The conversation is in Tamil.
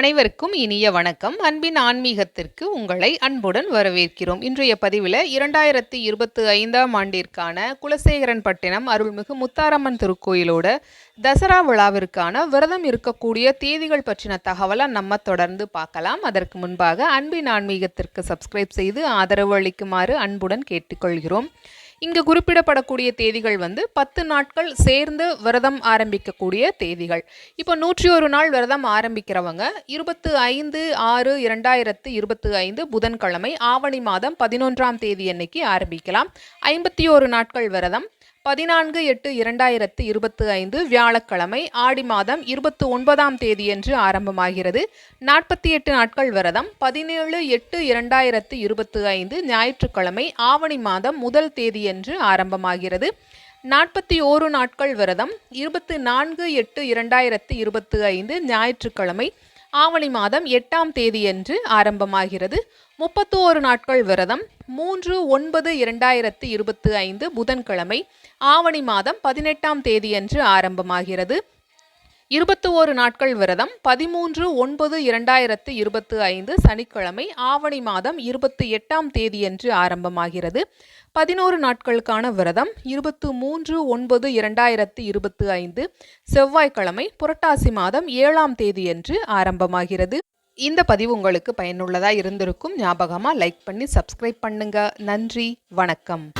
அனைவருக்கும் இனிய வணக்கம். அன்பின் ஆன்மீகத்திற்கு உங்களை அன்புடன் வரவேற்கிறோம். இன்றைய பதிவில் இரண்டாயிரத்தி இருபத்தி ஐந்தாம் ஆண்டிற்கான குலசேகரன் பட்டினம் அருள்மிகு முத்தாரம்மன் திருக்கோயிலோட தசரா விழாவிற்கான விரதம் இருக்கக்கூடிய தேதிகள் பற்றின தகவலை நம்ம தொடர்ந்து பார்க்கலாம். அதற்கு முன்பாக அன்பின் ஆன்மீகத்திற்கு சப்ஸ்கிரைப் செய்து ஆதரவு அளிக்குமாறு அன்புடன் கேட்டுக்கொள்கிறோம். இங்கு குறிப்பிடப்படக்கூடிய தேதிகள் வந்து பத்து நாட்கள் சேர்ந்து விரதம் ஆரம்பிக்கக்கூடிய தேதிகள். இப்போ நூற்றி ஒரு நாள் விரதம் ஆரம்பிக்கிறவங்க இருபத்து ஐந்து ஆறு இரண்டாயிரத்து இருபத்து ஐந்து புதன்கிழமை ஆவணி மாதம் பதினொன்றாம் தேதி அன்னைக்கு ஆரம்பிக்கலாம். ஐம்பத்தி ஒரு நாட்கள் விரதம் பதினான்கு எட்டு இரண்டாயிரத்து இருபத்து ஐந்து வியாழக்கிழமை ஆடி மாதம் இருபத்து ஒன்பதாம் தேதியன்று ஆரம்பமாகிறது. நாற்பத்தி எட்டு நாட்கள் விரதம் பதினேழு எட்டு இரண்டாயிரத்து இருபத்து ஐந்து ஞாயிற்றுக்கிழமை ஆவணி மாதம் முதல் தேதியன்று ஆரம்பமாகிறது. நாற்பத்தி ஓரு நாட்கள் விரதம் இருபத்து நான்கு எட்டு இரண்டாயிரத்து இருபத்து ஐந்து ஞாயிற்றுக்கிழமை ஆவணி மாதம் எட்டாம் தேதியன்று ஆரம்பமாகிறது. முப்பத்தோரு நாட்கள் விரதம் மூன்று ஒன்பது இரண்டாயிரத்து இருபத்து ஐந்து புதன்கிழமை ஆவணி மாதம் பதினெட்டாம் தேதியன்று ஆரம்பமாகிறது. இருபத்தி ஓரு நாட்கள் விரதம் பதிமூன்று ஒன்பது இரண்டாயிரத்து இருபத்து ஐந்து சனிக்கிழமை ஆவணி மாதம் இருபத்தி எட்டாம் தேதியன்று ஆரம்பமாகிறது. பதினோரு நாட்களுக்கான விரதம் இருபத்து மூன்று ஒன்பது இரண்டாயிரத்து இருபத்து ஐந்து செவ்வாய்க்கிழமை புரட்டாசி மாதம் ஏழாம் தேதியன்று ஆரம்பமாகிறது. இந்த பதிவு உங்களுக்கு பயனுள்ளதாக இருந்திருக்கும் ஞாபகமாக லைக் பண்ணி சப்ஸ்கிரைப் பண்ணுங்க. நன்றி வணக்கம்.